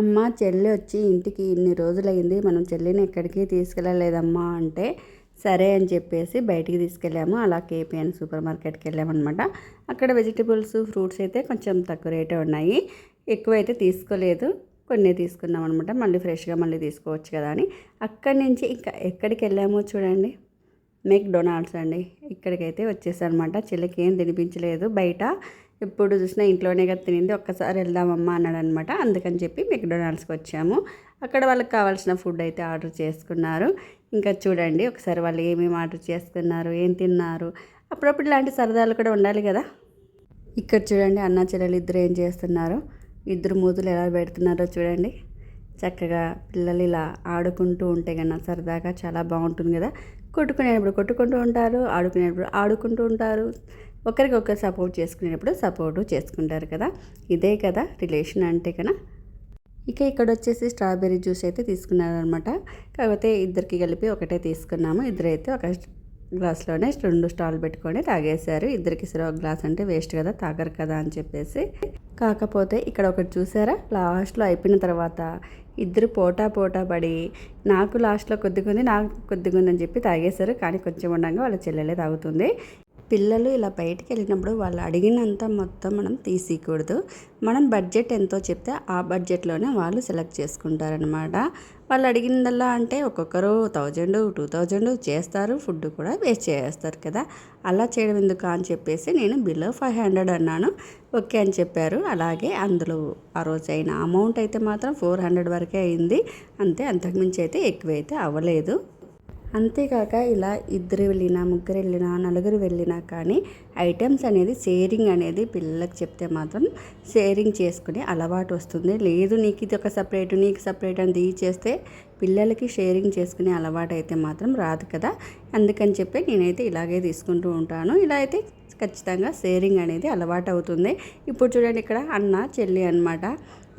అమ్మ చెల్లి వచ్చి ఇంటికి ఇన్ని రోజులైంది. మనం చెల్లిని ఎక్కడికి తీసుకెళ్ళలేదమ్మా అంటే సరే అని చెప్పేసి బయటికి తీసుకెళ్ళాము. అలా కేపీఎన్ సూపర్ మార్కెట్కి వెళ్ళామన్నమాట. అక్కడ వెజిటబుల్స్ ఫ్రూట్స్ అయితే కొంచెం తక్కువ రేటే ఉన్నాయి. ఎక్కువ అయితే తీసుకోలేదు. కొన్ని తీసుకున్నాం అనమాట మళ్ళీ ఫ్రెష్గా మళ్ళీ తీసుకోవచ్చు కదా అని. అక్కడి నుంచి ఇంకా ఎక్కడికి వెళ్ళామో చూడండి. మెక్ డొనాల్డ్స్ అండి. ఇక్కడికైతే వచ్చేసనమాట చెల్లికి ఏం తినిపించలేదు. బయట ఎప్పుడు చూసినా ఇంట్లోనే కదా తినింది ఒక్కసారి వెళ్దామమ్మా అన్నాడు అనమాట అందుకని చెప్పి మెక్డొనాల్డ్స్కి వచ్చాము. అక్కడ వాళ్ళకి కావాల్సిన ఫుడ్ అయితే ఆర్డర్ చేసుకున్నారు. ఇంకా చూడండి ఒకసారి వాళ్ళు ఏమేమి ఆర్డర్ చేసుకున్నారు ఏం తిన్నారు. అప్పుడప్పుడు ఇలాంటి సరదాలు కూడా ఉండాలి కదా. ఇక్కడ చూడండి అన్న చెల్లెలు ఇద్దరు ఏం చేస్తున్నారు? ఇద్దరు మూతులు ఎలా పెడుతున్నారో చూడండి. చక్కగా పిల్లలు ఇలా ఆడుకుంటూ ఉంటే కన్నా సరదాగా చాలా బాగుంటుంది కదా. కొట్టుకునేటప్పుడు కొట్టుకుంటూ ఉంటారు ఆడుకునేటప్పుడు ఆడుకుంటూ ఉంటారు. ఒకరికొకరు సపోర్ట్ చేసుకునేటప్పుడు సపోర్టు చేసుకుంటారు కదా. ఇదే కదా రిలేషన్ అంటే కదా. ఇక ఇక్కడ వచ్చేసి స్ట్రాబెర్రీ జ్యూస్ అయితే తీసుకున్నారనమాట కాకపోతే ఇద్దరికి కలిపి ఒకటే తీసుకున్నాము. ఇద్దరైతే ఒక గ్లాస్లోనే రెండు స్టాల్ పెట్టుకొని తాగేశారు. ఇద్దరికి సరే ఒక గ్లాస్ అంటే వేస్ట్ కదా తాగరు కదా అని చెప్పేసి. కాకపోతే ఇక్కడ ఒకటి చూసారా? లాస్ట్లో అయిపోయిన తర్వాత ఇద్దరు పోటా పోటా పడి నాకు లాస్ట్లో కొద్దిగా ఉంది నాకు కొద్దిగా ఉందని చెప్పి తాగేశారు. కానీ కొంచెం ఉండగా వాళ్ళ చెల్లెలే తాగుతుంది. పిల్లలు ఇలా బయటికి వెళ్ళినప్పుడు వాళ్ళు అడిగినంత మొత్తం మనం తీసేయకూడదు. మనం బడ్జెట్ ఎంతో చెప్తే ఆ బడ్జెట్లోనే వాళ్ళు సెలెక్ట్ చేసుకుంటారనమాట వాళ్ళు అడిగిందల్లా అంటే ఒక్కొక్కరు థౌజండ్ టూ థౌజండ్ చేస్తారు ఫుడ్ కూడా వేస్ట్ చేస్తారు కదా. అలా చేయడం ఎందుకు అని చెప్పేసి నేను బిలో ఫైవ్ హండ్రెడ్ అన్నాను. ఓకే అని చెప్పారు. అలాగే అందులో ఆ రోజు అయిన అమౌంట్ అయితే మాత్రం ఫోర్ హండ్రెడ్ వరకే అయింది. అంతే అంతకుమించి అయితే ఎక్కువైతే అవ్వలేదు. అంతేకాక ఇలా ఇద్దరు వెళ్ళినా ముగ్గురు వెళ్ళినా నలుగురు వెళ్ళినా కానీ ఐటమ్స్ అనేది షేరింగ్ అనేది పిల్లలకు చెప్తే మాత్రం షేరింగ్ చేసుకునే అలవాటు వస్తుంది. లేదు నీకు ఇది ఒక సపరేట్ నీకు సపరేట్ అని చేస్తే పిల్లలకి షేరింగ్ చేసుకునే అలవాటు అయితే మాత్రం రాదు కదా. అందుకని చెప్పి నేనైతే ఇలాగే తీసుకుంటూ ఉంటాను. ఇలా అయితే ఖచ్చితంగా షేరింగ్ అనేది అలవాటు అవుతుంది. ఇప్పుడు చూడండి ఇక్కడ అన్న చెల్లి అనమాట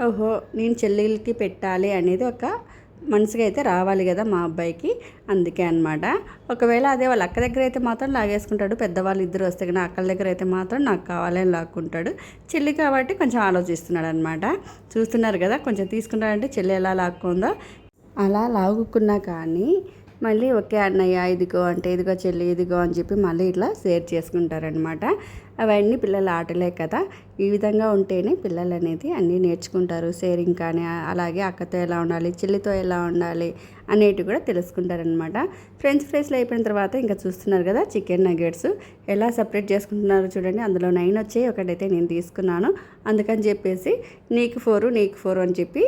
ఓహో నేను చెల్లెలకి పెట్టాలి అనేది ఒక మనసుగా అయితే రావాలి కదా మా అబ్బాయికి. అందుకే అనమాట ఒకవేళ అదే వాళ్ళ అక్క దగ్గర అయితే మాత్రం లాగేసుకుంటాడు. పెద్దవాళ్ళు ఇద్దరు వస్తే కానీ అక్కల దగ్గర అయితే మాత్రం నాకు కావాలని లాక్కుంటాడు. చెల్లి కాబట్టి కొంచెం ఆలోచిస్తున్నాడు అనమాట చూస్తున్నారు కదా కొంచెం తీసుకుంటాడంటే చెల్లి ఎలా లాక్కుందో. అలా లాగుకున్నా కానీ మళ్ళీ ఒకే అన్నయ్య ఇదిగో అంటే ఇదిగో చెల్లి ఇదిగో అని చెప్పి మళ్ళీ ఇట్లా షేర్ చేసుకుంటారనమాట అవన్నీ పిల్లల ఆటలే కదా. ఈ విధంగా ఉంటేనే పిల్లలు అనేది అన్నీ నేర్చుకుంటారు. షేరింగ్ కానీ అలాగే అక్కతో ఎలా ఉండాలి చెల్లితో ఎలా ఉండాలి అనేటివి కూడా తెలుసుకుంటారనమాట ఫ్రెంచ్ ఫ్రైస్లో అయిపోయిన తర్వాత ఇంకా చూస్తున్నారు కదా చికెన్ నగెట్స్. ఎలా సపరేట్ చేసుకుంటున్నారో చూడండి. అందులో నైన్ వచ్చాయి. ఒకటైతే నేను తీసుకున్నాను. అందుకని చెప్పేసి నీకు ఫోరు నీకు ఫోరు అని చెప్పి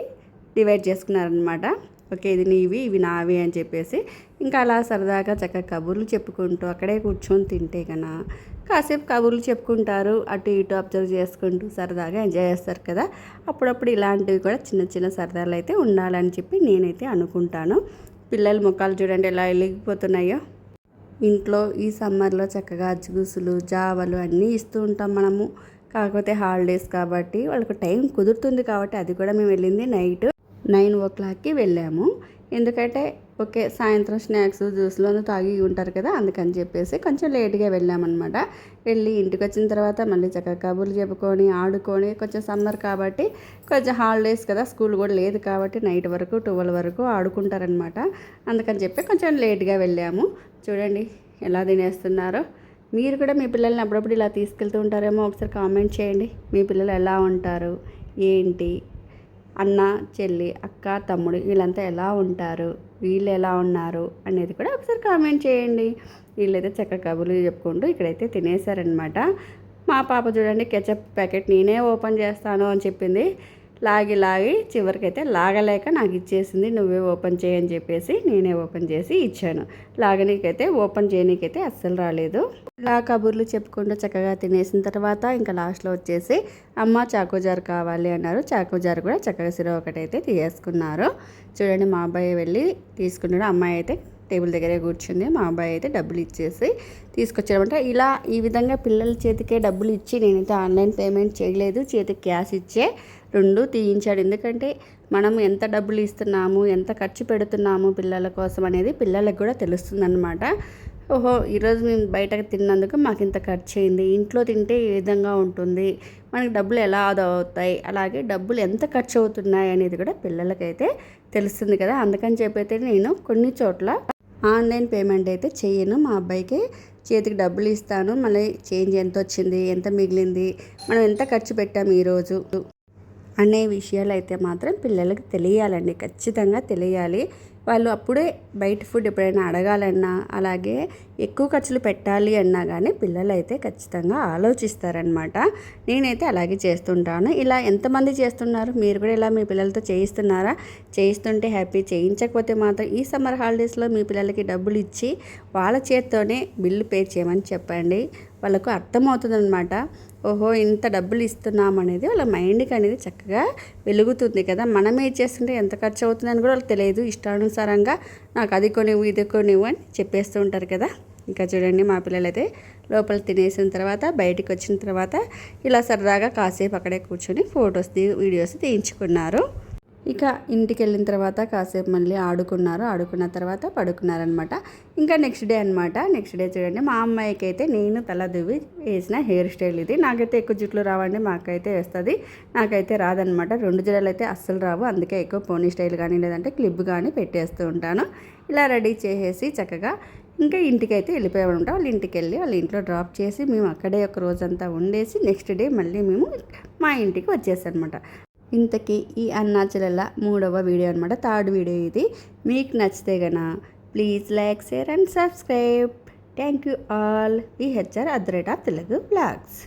డివైడ్ చేసుకున్నారనమాట ఓకే ఇది నీవి ఇవి నావి అని చెప్పేసి ఇంకా అలా సరదాగా చక్కగా కబుర్లు చెప్పుకుంటూ అక్కడే కూర్చొని తింటే కన్నా కాసేపు కబుర్లు చెప్పుకుంటారు అటు ఇటు అబ్జర్వ్ చేసుకుంటూ సరదాగా ఎంజాయ్ చేస్తారు కదా. అప్పుడప్పుడు ఇలాంటివి కూడా చిన్న చిన్న సరదాలు అయితే ఉండాలని చెప్పి నేనైతే అనుకుంటాను. పిల్లల ముఖాలు చూడండి ఎలా వెలిగిపోతున్నాయో. ఇంట్లో ఈ సమ్మర్లో చక్కగా అజ్జుగుసులు జావలు అన్నీ ఇస్తూ ఉంటాం మనము. కాకపోతే హాలిడేస్ కాబట్టి వాళ్ళకు టైం కుదురుతుంది కాబట్టి అది కూడా మేము వెళ్ళింది నైట్. నైన్ ఓ క్లాక్కి వెళ్ళాము. ఎందుకంటే ఓకే సాయంత్రం స్నాక్స్ జ్యూస్లో తాగి ఉంటారు కదా అందుకని చెప్పేసి కొంచెం లేట్గా వెళ్ళామన్నమాట. వెళ్ళి ఇంటికి వచ్చిన తర్వాత మళ్ళీ చక్కగా కబుర్లు చెప్పుకొని ఆడుకొని కొంచెం సమ్మర్ కాబట్టి కొంచెం హాలిడేస్ కదా స్కూల్ కూడా లేదు కాబట్టి నైట్ వరకు ట్వెల్వ్ వరకు ఆడుకుంటారనమాట అందుకని చెప్పి కొంచెం లేట్గా వెళ్ళాము. చూడండి ఎలా తినేస్తున్నారో. మీరు కూడా మీ పిల్లల్ని అప్పుడప్పుడు ఇలా తీసుకెళ్తూ ఉంటారేమో ఒకసారి కామెంట్ చేయండి. మీ పిల్లలు ఎలా ఉంటారు? ఏంటి? అన్న చెల్లి అక్క తమ్ముడు వీళ్ళంతా ఎలా ఉంటారు? వీళ్ళు ఎలా ఉన్నారు? అనేది కూడా ఒకసారి కామెంట్ చేయండి. వీళ్ళైతే చక్క కబుర్లు చెప్పుకుంటూ ఇక్కడైతే తినేశారనమాట మా పాప చూడండి కెచప్ ప్యాకెట్ నేనే ఓపెన్ చేస్తాను అని చెప్పింది. లాగి లాగి చివరికైతే లాగలేక నాకు ఇచ్చేసింది నువ్వే ఓపెన్ చేయని చెప్పేసి నేనే ఓపెన్ చేసి ఇచ్చాను. లాగనీకైతే ఓపెన్ చేయనీకైతే అస్సలు రాలేదు. ఇలా కబుర్లు చెప్పుకుంటూ చక్కగా తినేసిన తర్వాత ఇంకా లాస్ట్లో వచ్చేసి అమ్మ చాకోజార్ కావాలి అన్నారు. చాకోజార్ కూడా చక్కగా సిర ఒకటైతే తీసేసుకున్నారు. చూడండి మా అబ్బాయి వెళ్ళి తీసుకున్నాడు. అమ్మాయి అయితే టేబుల్ దగ్గరే కూర్చుంది. మా అబ్బాయి అయితే డబ్బులు ఇచ్చేసి తీసుకొచ్చాడమంట ఇలా ఈ విధంగా పిల్లల చేతికే డబ్బులు ఇచ్చి నేనైతే ఆన్లైన్ పేమెంట్ చేయలేదు. చేతికి క్యాష్ ఇచ్చే రెండు తీయించాడు. ఎందుకంటే మనం ఎంత డబ్బులు ఇస్తున్నాము ఎంత ఖర్చు పెడుతున్నాము పిల్లల కోసం అనేది పిల్లలకు కూడా తెలుస్తుందన్నమాట. ఓహో ఈరోజు మేము బయటకు తిన్నందుకు మాకు ఇంత ఖర్చు అయింది. ఇంట్లో తింటే ఏ విధంగా ఉంటుంది? మనకి డబ్బులు ఎలా ఆదా అవుతాయి? అలాగే డబ్బులు ఎంత ఖర్చు అవుతున్నాయి అనేది కూడా పిల్లలకైతే తెలుస్తుంది కదా. అందుకని చెప్పైతే నేను కొన్ని చోట్ల ఆన్లైన్ పేమెంట్ అయితే చేయను. మా అబ్బాయికి చేతికి డబ్బులు ఇస్తాను. మళ్ళీ చేంజ్ ఎంత వచ్చింది? ఎంత మిగిలింది? మనం ఎంత ఖర్చు పెట్టాము ఈరోజు? అనే విషయాలు అయితే మాత్రం పిల్లలకు తెలియాలండి. ఖచ్చితంగా తెలియాలి. వాళ్ళు అప్పుడే బయట ఫుడ్ ఎప్పుడైనా అడగాలన్నా అలాగే ఎక్కువ ఖర్చులు పెట్టాలి అన్నా కానీ పిల్లలు అయితే ఖచ్చితంగా ఆలోచిస్తారనమాట నేనైతే అలాగే చేస్తుంటాను. ఇలా ఎంతమంది చేస్తున్నారు? మీరు కూడా ఇలా మీ పిల్లలతో చేయిస్తున్నారా? చేయిస్తుంటే హ్యాపీ చేయించకపోతే మాత్రం ఈ సమ్మర్ హాలిడేస్లో మీ పిల్లలకి డబ్బులు ఇచ్చి వాళ్ళ చేత్తోనే బిల్లు పే చేయమని చెప్పండి. వాళ్ళకు అర్థమవుతుందనమాట ఓహో ఇంత డబ్బులు ఇస్తున్నాం అనేది వాళ్ళ మైండ్కి అనేది చక్కగా వెలుగుతుంది కదా! మనం ఏం చేస్తుంటే ఎంత ఖర్చు అవుతుందని కూడా వాళ్ళకి తెలియదు. ఇష్టానుసారంగా నాకు అది కొనివ్వు ఇది కొనివ్వు అని చెప్పేస్తూ ఉంటారు కదా! ఇంకా చూడండి మా పిల్లలైతే లోపల తినేసిన తర్వాత బయటికి వచ్చిన తర్వాత ఇలా సరదాగా కాసేపు అక్కడే కూర్చొని ఫొటోస్ వీడియోస్ తీయించుకున్నారు. ఇక ఇంటికి వెళ్ళిన తర్వాత కాసేపు మళ్ళీ ఆడుకున్నారు. ఆడుకున్న తర్వాత పడుకున్నారనమాట ఇంకా నెక్స్ట్ డే అనమాట నెక్స్ట్ డే చూడండి మా అమ్మాయికి అయితే నేను తల దువ్వి వేసిన హెయిర్ స్టైల్ ఇది. నాకైతే ఎక్కువ జుట్లు రావండి మాకైతే వేస్తుంది. నాకైతే రాదనమాట రెండు జడలు అయితే అస్సలు రావు. అందుకే ఎక్కువ పోనీ స్టైల్ కానీ లేదంటే క్లిప్ కానీ పెట్టేస్తూ ఉంటాను. ఇలా రెడీ చేసేసి చక్కగా ఇంకా ఇంటికి అయితే వెళ్ళిపోయామంట వాళ్ళ ఇంటికి వెళ్ళి వాళ్ళ ఇంట్లో డ్రాప్ చేసి మేము అక్కడే ఒక రోజంతా ఉండేసి నెక్స్ట్ డే మళ్ళీ మేము మా ఇంటికి వచ్చేసానమాట ఇంతకీ ఈ అన్నాచల మూడవ వీడియో అనమాట థర్డ్ వీడియో ఇది మీకు నచ్చితే గన please like share and subscribe thank you all ఈ HR at the rate of Telugu blogs